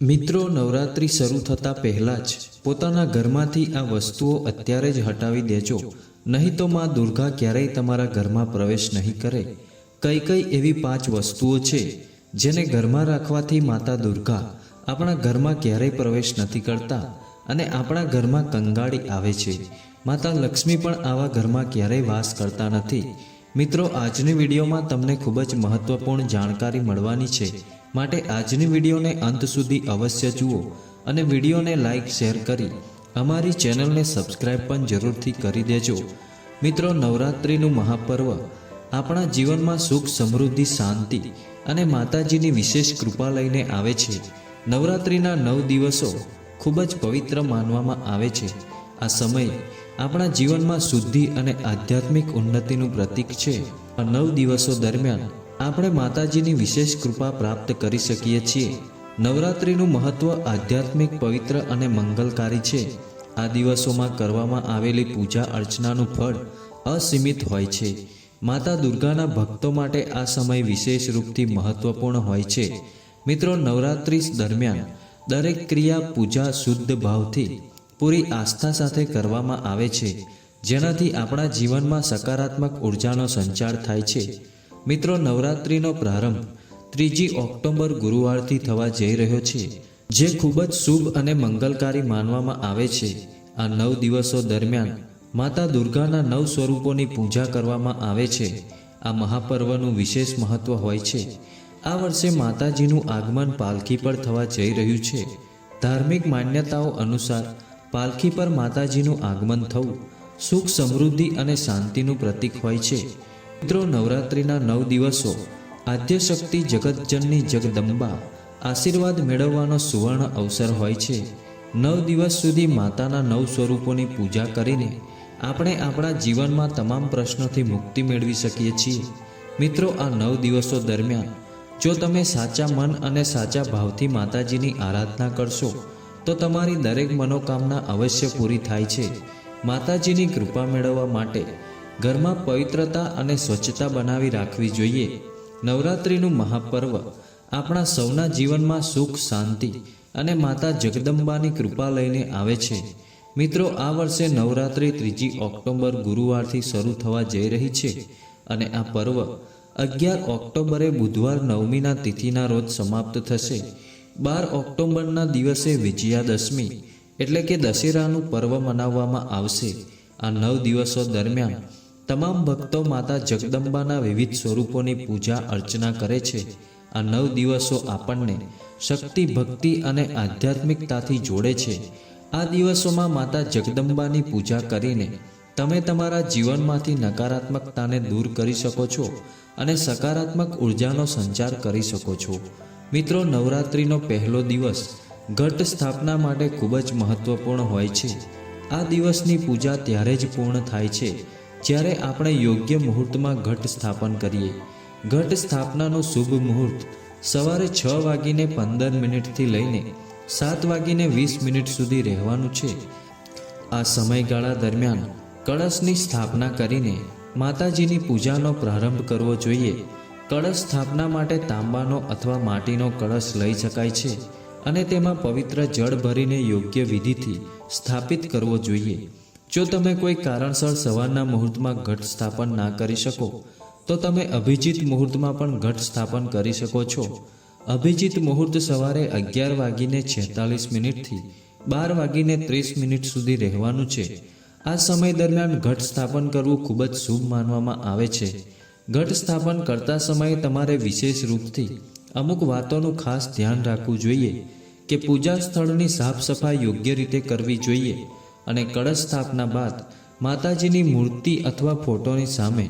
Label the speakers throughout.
Speaker 1: મિત્રો, નવરાત્રિ શરૂ થતાં પહેલાં જ પોતાના ઘરમાંથી આ વસ્તુઓ અત્યારે જ હટાવી દેજો. નહીં તો માં દુર્ગા ક્યારેય તમારા ઘરમાં પ્રવેશ નહીં કરે. કઈ કઈ એવી પાંચ વસ્તુઓ છે જેને ઘરમાં રાખવાથી માતા દુર્ગા આપણા ઘરમાં ક્યારેય પ્રવેશ નથી કરતા અને આપણા ઘરમાં કંગાળી આવે છે. માતા લક્ષ્મી પણ આવા ઘરમાં ક્યારેય વાસ કરતા નથી. મિત્રો, આજની વિડીયોમાં તમને ખૂબ જ મહત્વપૂર્ણ જાણકારી મળવાની છે. માટે આજની વિડીયોને અંત સુધી અવશ્ય જુઓ અને વિડીયોને લાઈક, શેર કરી અમારી ચેનલને સબસ્ક્રાઇબ પણ જરૂરથી કરી દેજો. મિત્રો, નવરાત્રિનું મહાપર્વ આપણા જીવનમાં સુખ, સમૃદ્ધિ, શાંતિ અને માતાજીની વિશેષ કૃપા લઈને આવે છે. નવરાત્રિના નવ દિવસો ખૂબ જ પવિત્ર માનવામાં આવે છે. આ સમય આપણા જીવનમાં શુદ્ધિ અને આધ્યાત્મિક ઉન્નતિનું પ્રતીક છે. આ નવ દિવસો દરમિયાન આપણે માતાજીની વિશેષ કૃપા પ્રાપ્ત કરી શકીએ છીએ. નવરાત્રિનું મહત્વ આધ્યાત્મિક, પવિત્ર અને મંગલકારી છે. આ દિવસોમાં કરવામાં આવેલી પૂજા અર્ચનાનું ફળ અસીમિત હોય છે. માતા દુર્ગાના ભક્તો માટે આ સમય વિશેષ રૂપથી મહત્વપૂર્ણ હોય છે. મિત્રો, નવરાત્રિ દરમિયાન દરેક ક્રિયા પૂજા શુદ્ધ ભાવથી પૂરી આસ્થા સાથે કરવામાં આવે છે, જેનાથી આપણા જીવનમાં સકારાત્મક ઉર્જાનો સંચાર થાય છે. મિત્રો, નવરાત્રિનો પ્રારંભ ત્રીજી ઓક્ટોબર ગુરુવારથી થવા જઈ રહ્યો છે, જે ખૂબ જ શુભ અને મંગલકારી માનવામાં આવે છે. આ નવ દિવસો દરમિયાન માતા દુર્ગાના નવ સ્વરૂપોની પૂજા કરવામાં આવે છે. આ મહાપર્વનું વિશેષ મહત્વ હોય છે. આ વર્ષે માતાજીનું આગમન પાલખી પર થવા જઈ રહ્યું છે. ધાર્મિક માન્યતાઓ અનુસાર પાલખી પર માતાજીનું આગમન થવું, સુખ સમૃદ્ધિ અને શાંતિનું પ્રતીક હોય છે. મિત્રો, નવરાત્રિના નવ દિવસો, આદ્યશક્તિ જગતજનની જગદંબા, આશીર્વાદ મેળવવાનો સુવર્ણ અવસર હોય છે. નવ દિવસ સુધી માતાના નવ સ્વરૂપોની પૂજા કરીને આપણે આપણા જીવનમાં તમામ પ્રશ્નોથી મુક્તિ મેળવી શકીએ છીએ. મિત્રો, આ નવ દિવસો દરમિયાન જો તમે સાચા મન અને સાચા ભાવથી માતાજીની આરાધના કરશો તો તમારી દરેક મનોકામના અવશ્ય પૂરી થાય છે. માતાજીની કૃપા મેળવવા માટે ઘરમાં પવિત્રતા અને સ્વચ્છતા બનાવી રાખવી જોઈએ. નવરાત્રિનું મહાપર્વ આપણા સૌના જીવનમાં સુખ, શાંતિ અને માતા જગદંબાની કૃપા લઈને આવે છે. મિત્રો, આ વર્ષે નવરાત્રિ ત્રીજી ઓક્ટોબર ગુરુવારથી શરૂ થવા જઈ રહી છે અને આ પર્વ અગિયાર ઓક્ટોબરે બુધવાર નવમીના તિથિના રોજ સમાપ્ત થશે. બાર ઓક્ટોબરના દિવસે વિજયાદશમી, એટલે કે દશેરાનું પર્વ મનાવવામાં આવશે. આ નવ દિવસો દરમિયાન તમામ ભક્તો માતા જગદંબાના વિવિધ સ્વરૂપોની પૂજા અર્ચના કરે છે. આ નવ દિવસો આપણને શક્તિ, ભક્તિ અને આધ્યાત્મિકતાથી જોડે છે. આ દિવસોમાં માતા જગદંબાની પૂજા કરીને તમે તમારા જીવનમાંથી નકારાત્મકતાને દૂર કરી શકો છો અને સકારાત્મક ઉર્જાનો સંચાર કરી શકો છો. મિત્રો, નવરાત્રિનો પહેલો દિવસ ઘટ સ્થાપના માટે ખૂબ જ મહત્વપૂર્ણ હોય છે. આ દિવસની પૂજા ત્યારે જ પૂર્ણ થાય છે, જ્યારે આપણે યોગ્ય મુહૂર્તમાં ઘટ સ્થાપન કરીએ. ઘટ સ્થાપનાનો શુભ મુહૂર્ત સવારે છ વાગીને પંદર મિનિટથી લઈને સાત વાગીને વીસ મિનિટ સુધી રહેવાનું છે. આ સમયગાળા દરમિયાન કળશની સ્થાપના કરીને માતાજીની પૂજાનો પ્રારંભ કરવો જોઈએ. કળશ સ્થાપના માટે તાંબાનો અથવા માટીનો કળશ લઈ શકાય છે અને તેમાં પવિત્ર જળ ભરીને યોગ્ય વિધિથી સ્થાપિત કરવો જોઈએ. જો તમે કોઈ કારણસર સવારના મુહૂર્તમાં ઘટ સ્થાપન ના કરી શકો, તો તમે અભિજીત મુહૂર્તમાં પણ ઘટ સ્થાપન કરી શકો છો. અભિજીત મુહૂર્ત સવારે અગિયાર વાગીને છેતાલીસ મિનિટથી બાર વાગીને ત્રીસ મિનિટ સુધી રહેવાનું છે. આ સમય દરમિયાન ઘટ સ્થાપન કરવું ખૂબ જ શુભ માનવામાં આવે છે. ઘટ સ્થાપન કરતા સમયે તમારે વિશેષ રૂપથી અમુક વાતોનું ખાસ ધ્યાન રાખવું જોઈએ કે પૂજા સ્થળની સાફ સફાઈ યોગ્ય રીતે કરવી જોઈએ અને કળશ સ્થાપના બાદ માતાજીની મૂર્તિ અથવા ફોટોની સામે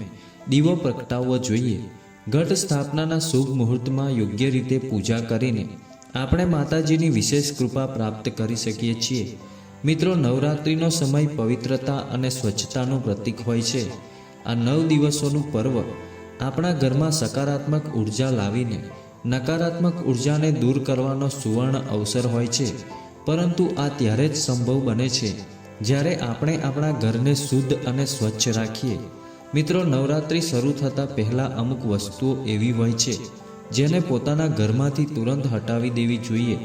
Speaker 1: દીવો પ્રગટાવવો જોઈએ. ઘટ સ્થાપનાના શુભ મુહૂર્તમાં યોગ્ય રીતે પૂજા કરીને આપણે માતાજીની વિશેષ કૃપા પ્રાપ્ત કરી શકીએ છીએ. મિત્રો, નવરાત્રિનો સમય પવિત્રતા અને સ્વચ્છતાનું પ્રતીક હોય છે. આ નવ દિવસોનું પર્વ આપણા ઘરમાં સકારાત્મક ઊર્જા લાવીને નકારાત્મક ઉર્જાને દૂર કરવાનો સુવર્ણ અવસર હોય છે. પરંતુ આ ત્યારે જ સંભવ બને છે, જ્યારે આપણે આપણા ઘરને શુદ્ધ અને સ્વચ્છ રાખીએ. મિત્રો, નવરાત્રિ શરૂ થતાં પહેલાં અમુક વસ્તુઓ એવી હોય છે, જેને પોતાના ઘરમાંથી તુરંત હટાવી દેવી જોઈએ,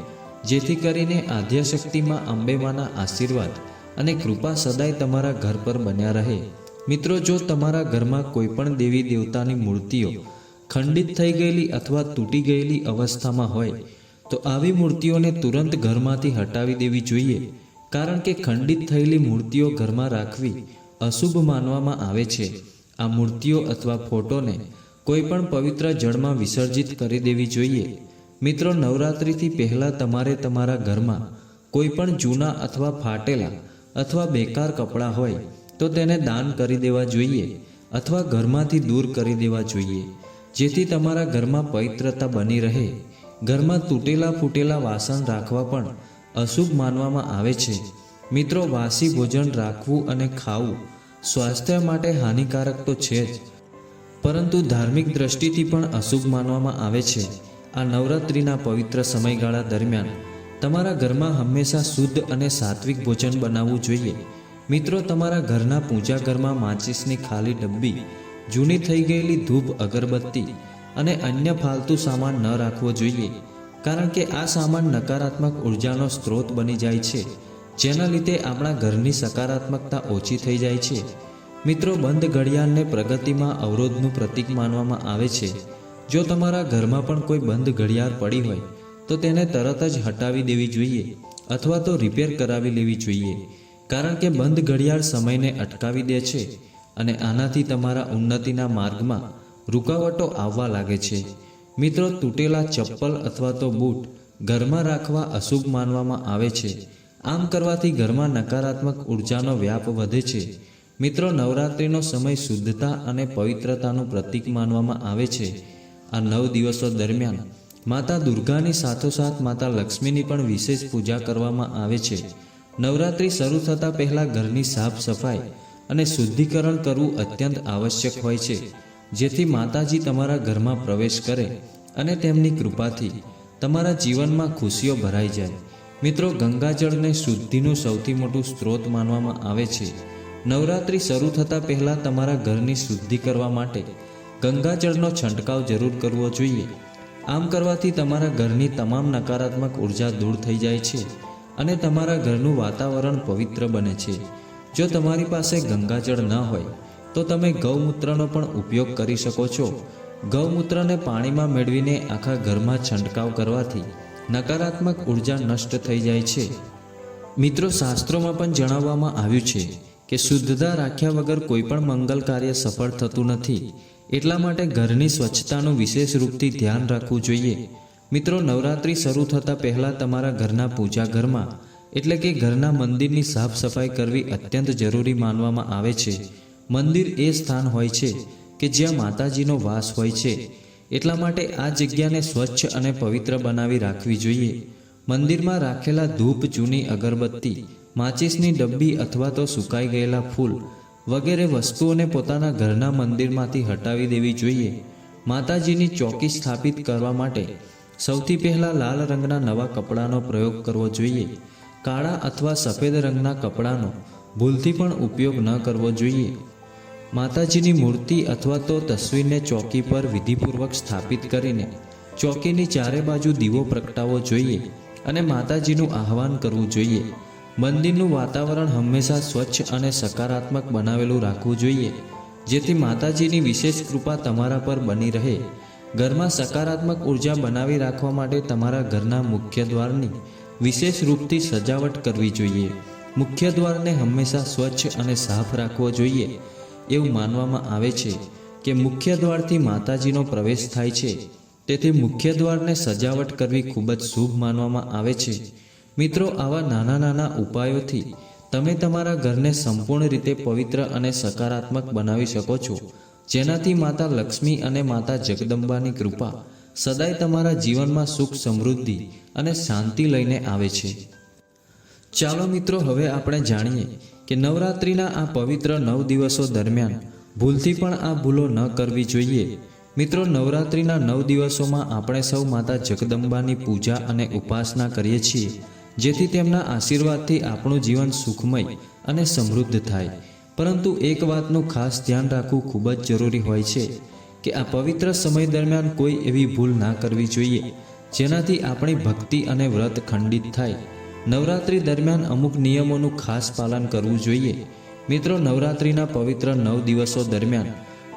Speaker 1: જેથી કરીને આદ્યશક્તિમાં અંબેમાના આશીર્વાદ અને કૃપા સદાય તમારા ઘર પર બન્યા રહે. મિત્રો, જો તમારા ઘરમાં કોઈ પણ દેવી દેવતાની મૂર્તિઓ ખંડિત થઈ ગયેલી અથવા તૂટી ગયેલી અવસ્થામાં હોય, તો આવી મૂર્તિઓને તુરંત ઘરમાંથી હટાવી દેવી જોઈએ, કારણ કે ખંડિત થયેલી મૂર્તિઓ ઘરમાં રાખવી અશુભ માનવામાં આવે છે. આ મૂર્તિઓ અથવા ફોટોને કોઈ પણ પવિત્ર જળમાં વિસર્જિત કરી દેવી જોઈએ. મિત્રો, નવરાત્રિથી પહેલાં તમારે તમારા ઘરમાં કોઈ પણ જૂના અથવા ફાટેલા અથવા બેકાર કપડાં હોય તો તેને દાન કરી દેવા જોઈએ અથવા ઘરમાંથી દૂર કરી દેવા જોઈએ. જેથી તમારા ઘરમાં પવિત્રતા બની રહે. ઘરમાં તૂટેલા ફૂટેલા વાસણ રાખવા પણ અશુભ માનવામાં આવે છે. મિત્રો, વાસી ભોજન રાખવું અને ખાવું સ્વાસ્થ્ય માટે હાનિકારક તો છે જ, પરંતુ ધાર્મિક દ્રષ્ટિથી પણ અશુભ માનવામાં આવે છે. આ નવરાત્રિના પવિત્ર સમયગાળા દરમિયાન તમારા ઘરમાં હંમેશા શુદ્ધ અને સાત્વિક ભોજન બનાવવું જોઈએ. મિત્રો, તમારા ઘરના પૂજા ઘરમાં માચિસની ખાલી ડબ્બી, જૂની થઈ ગયેલી ધૂપ, અગરબત્તી અને અન્ય ફાલતુ સામાન ન રાખવો જોઈએ, કારણ કે આ સામાન નકારાત્મક ઉર્જાનો સ્ત્રોત બની જાય છે, જેના લીધે આપણા ઘરની સકારાત્મકતા ઓછી થઈ જાય છે. મિત્રો, બંધ ઘડિયાળને પ્રગતિમાં અવરોધનું પ્રતીક માનવામાં આવે છે. જો તમારા ઘરમાં પણ કોઈ બંધ ઘડિયાળ પડી હોય, તો તેને તરત જ હટાવી દેવી જોઈએ, અથવા તો રિપેર કરાવી લેવી જોઈએ. કારણ કે બંધ ઘડિયાળ સમયને અટકાવી દે છે અને આનાથી તમારા ઉન્નતિના માર્ગમાં રૂકાવટો આવવા લાગે છે. મિત્રો, તૂટેલા ચપ્પલ અથવા તો બૂટ ઘરમાં રાખવા અશુભ માનવામાં આવે છે. આમ કરવાથી ઘરમાં નકારાત્મક ઉર્જાનો વ્યાપ વધે છે. મિત્રો, નવરાત્રિનો સમય શુદ્ધતા અને પવિત્રતાનું પ્રતીક માનવામાં આવે છે. આ નવ દિવસો દરમિયાન માતા દુર્ગાની સાથોસાથ માતા લક્ષ્મીની પણ વિશેષ પૂજા કરવામાં આવે છે. નવરાત્રિ શરૂ થતાં પહેલાં ઘરની સાફ સફાઈ અને શુદ્ધિકરણ કરવું અત્યંત આવશ્યક હોય છે, જેથી માતાજી તમારા ઘરમાં પ્રવેશ કરે અને તેમની કૃપાથી તમારા જીવનમાં ખુશીઓ ભરાઈ જાય. મિત્રો, ગંગાજળને શુદ્ધિનું સૌથી મોટું સ્ત્રોત માનવામાં આવે છે. નવરાત્રિ શરૂ થતાં પહેલાં તમારા ઘરની શુદ્ધિ કરવા માટે ગંગાજળનો છંટકાવ જરૂર કરવો જોઈએ. આમ કરવાથી તમારા ઘરની તમામ નકારાત્મક ઊર્જા દૂર થઈ જાય છે. અને તમારા ઘરનું વાતાવરણ પવિત્ર બને છે. જો તમારી પાસે ગંગાજળ ન હોય, તો તમે ગૌમૂત્રનો પણ ઉપયોગ કરી શકો છો. ગૌમૂત્રને પાણીમાં મેળવીને આખા ઘરમાં છંટકાવ કરવાથી નકારાત્મક ઊર્જા નષ્ટ થઈ જાય છે. મિત્રો, શાસ્ત્રોમાં પણ જણાવવામાં આવ્યું છે કે શુદ્ધતા રાખ્યા વગર કોઈ પણ મંગલ કાર્ય સફળ થતું નથી. એટલા માટે ઘરની સ્વચ્છતાનું વિશેષ રૂપથી ધ્યાન રાખવું જોઈએ. મિત્રો, નવરાત્રિ શરૂ થતાં પહેલાં તમારા ઘરના પૂજા ઘરમાં એટલે કે ઘરના મંદિરની સાફ સફાઈ કરવી અત્યંત જરૂરી માનવામાં આવે છે. મંદિર એ સ્થાન હોય છે કે જ્યાં માતાજીનો વાસ હોય છે. એટલા માટે આ જગ્યાને સ્વચ્છ અને પવિત્ર બનાવી રાખવી જોઈએ. મંદિરમાં રાખેલા ધૂપ જૂની અગરબત્તી, માચિસની ડબ્બી અથવા તો સુકાઈ ગયેલા ફૂલ વગેરે વસ્તુઓને પોતાના ઘરના મંદિરમાંથી હટાવી દેવી જોઈએ. માતાજીની ચોકી સ્થાપિત કરવા માટે સૌથી પહેલાં લાલ રંગના નવા કપડાનો પ્રયોગ કરવો જોઈએ. કાળા અથવા સફેદ રંગના કપડાનો ભૂલથી પણ ઉપયોગ ન કરવો જોઈએ. માતાજીની મૂર્તિ અથવા તો તસવીરને ચોકી પર વિધિપૂર્વક સ્થાપિત કરીને ચોકીની ચારે બાજુ દીવો પ્રગટાવવો જોઈએ અને માતાજીનું આહવાન કરવું જોઈએ. મંદિરનું વાતાવરણ હંમેશા સ્વચ્છ અને સકારાત્મક બનાવેલું રાખવું જોઈએ, જેથી માતાજીની વિશેષ કૃપા તમારા પર બની રહે. ઘરમાં સકારાત્મક ઊર્જા બનાવી રાખવા માટે તમારા ઘરના મુખ્ય દ્વારની વિશેષ રૂપથી સજાવટ કરવી જોઈએ. મુખ્ય દ્વારને હંમેશા સ્વચ્છ અને સાફ રાખવો જોઈએ. એવું માનવામાં આવે છે કે મુખ્ય દ્વારથી માતાજીનો પ્રવેશ થાય છે. તેથી મુખ્ય દ્વારને સજાવટ કરવી ખૂબ જ શુભ માનવામાં આવે છે. મિત્રો, આવા નાના નાના ઉપાયોથી તમે તમારા ઘરને સંપૂર્ણ રીતે પવિત્ર અને સકારાત્મક બનાવી શકો છો. જેનાથી માતા લક્ષ્મી અને માતા જગદંબાની કૃપા સદાય તમારા જીવનમાં સુખ સમૃદ્ધિ અને શાંતિ લઈને આવે છે. ચાલો મિત્રો, હવે આપણે જાણીએ કે નવરાત્રિના આ પવિત્ર નવ દિવસો દરમિયાન ભૂલથી પણ આ ભૂલો ન કરવી જોઈએ. મિત્રો, નવરાત્રિના નવ દિવસોમાં આપણે સૌ માતા જગદંબાની પૂજા અને ઉપાસના કરીએ છીએ, જેથી તેમના આશીર્વાદથી આપણું જીવન સુખમય અને સમૃદ્ધ થાય. પરંતુ એક વાતનું ખાસ ધ્યાન રાખવું ખૂબ જ જરૂરી હોય છે કે આ પવિત્ર સમય દરમિયાન કોઈ એવી ભૂલ ના કરવી જોઈએ, જેનાથી આપણી ભક્તિ અને વ્રત ખંડિત થાય. નવરાત્રિ દરમિયાન અમુક નિયમોનું ખાસ પાલન કરવું જોઈએ. મિત્રો, નવરાત્રિના પવિત્ર નવ દિવસો દરમિયાન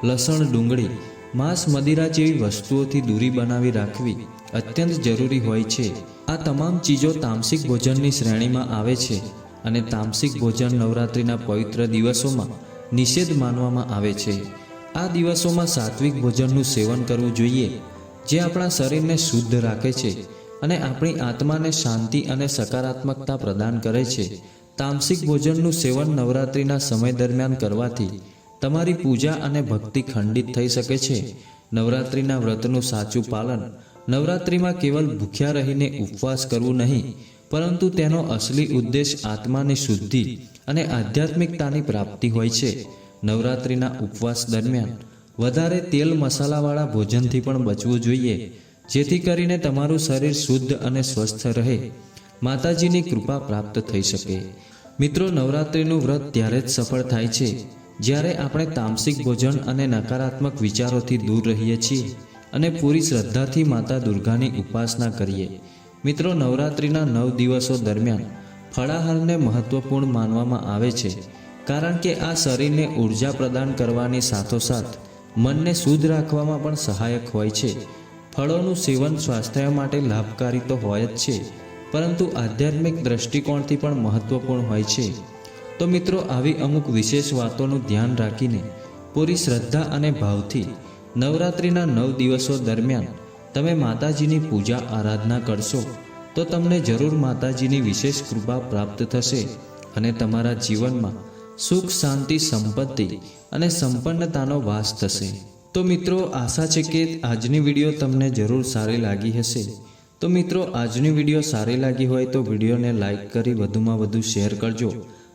Speaker 1: લસણ ડુંગળી, માંસ મદિરા જેવી વસ્તુઓથી દૂરી બનાવી રાખવી અત્યંત જરૂરી હોય છે. આ તમામ ચીજો તામસિક ભોજનની શ્રેણીમાં આવે છે. અને તામસિક ભોજન નવરાત્રિના પવિત્ર દિવસોમાં નિષેધ માનવામાં આવે છે. આ દિવસોમાં સાત્વિક ભોજનનું સેવન કરવું જોઈએ, જે આપણા શરીરને શુદ્ધ રાખે છે અને આપણી આત્માને શાંતિ અને સકારાત્મકતા પ્રદાન કરે છે. તામસિક ભોજનનું સેવન નવરાત્રિના સમય દરમિયાન કરવાથી તમારી પૂજા અને ભક્તિ ખંડિત થઈ શકે છે. નવરાત્રિના વ્રતનું સાચું પાલન નવરાત્રિમાં કેવલ ભૂખ્યા રહીને ઉપવાસ કરવું નહીં પરંતુ તેનો અસલી ઉદ્દેશ આત્માની શુદ્ધિ અને આધ્યાત્મિકતાની પ્રાપ્તિ હોય છે. નવરાત્રિના ઉપવાસ દરમિયાન વધારે તેલ મસાલાવાળા ભોજનથી પણ બચવું જોઈએ, જેથી કરીને તમારું શરીર શુદ્ધ અને સ્વસ્થ રહે. માતાજીની કૃપા પ્રાપ્ત થઈ શકે. મિત્રો, નવરાત્રિનું વ્રત ત્યારે જ સફળ થાય છે, જ્યારે આપણે તામસિક ભોજન અને નકારાત્મક વિચારોથી દૂર રહીએ છીએ અને પૂરી શ્રદ્ધાથી માતા દુર્ગાની ઉપાસના કરીએ. મિત્રો, નવરાત્રિના નવ દિવસો દરમિયાન ફળાહારને મહત્વપૂર્ણ માનવામાં આવે છે, કારણ કે આ શરીરને ઊર્જા પ્રદાન કરવાની સાથોસાથ મનને શુદ્ધ રાખવામાં પણ સહાયક હોય છે. ફળોનું સેવન સ્વાસ્થ્ય માટે લાભકારી તો હોય જ છે, પરંતુ આધ્યાત્મિક દ્રષ્ટિકોણથી પણ મહત્વપૂર્ણ હોય છે. તો મિત્રો, આવી અમુક વિશેષ વાતોનું ધ્યાન રાખીને પૂરી શ્રદ્ધા અને ભાવથી નવરાત્રિના નવ દિવસો દરમિયાન તમે માતાજીની પૂજા આરાધના કરશો, તો તમને જરૂર માતાજીની વિશેષ કૃપા પ્રાપ્ત થશે અને તમારા જીવનમાં સુખ, શાંતિ, સંપત્તિ અને સંપન્નતાનો વાસ થશે. તો મિત્રો, આશા છે કે આજની વીડિયો તમને જરૂર સારી લાગી હશે. તો મિત્રો, આજની વીડિયો સારી લાગી હોય તો વિડીયોને લાઈક કરી વધુમાં વધુ શેર કરજો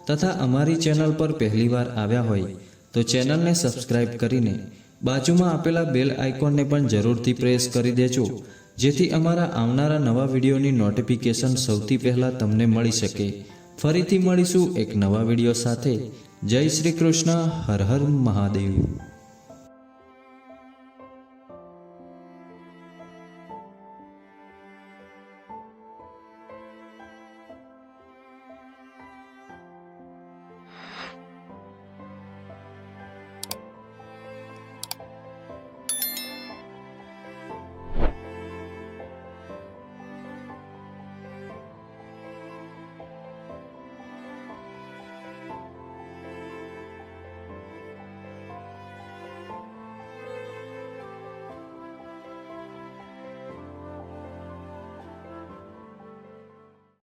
Speaker 1: તથા અમારી ચેનલ પર પહેલીવાર આવ્યા હોય તો ચેનલને સબસ્ક્રાઇબ કરીને બાજુમાં આપેલા બેલ આઇકોનને પણ જરૂરથી પ્રેસ કરી દેજો, જેથી અમારા આવનારા નવા વિડીયોની નોટિફિકેશન સૌથી પહેલાં તમને મળી શકે. ફરીથી મળીશું એક નવા વીડિયો સાથે. જય શ્રી કૃષ્ણ, હર હર મહાદેવ.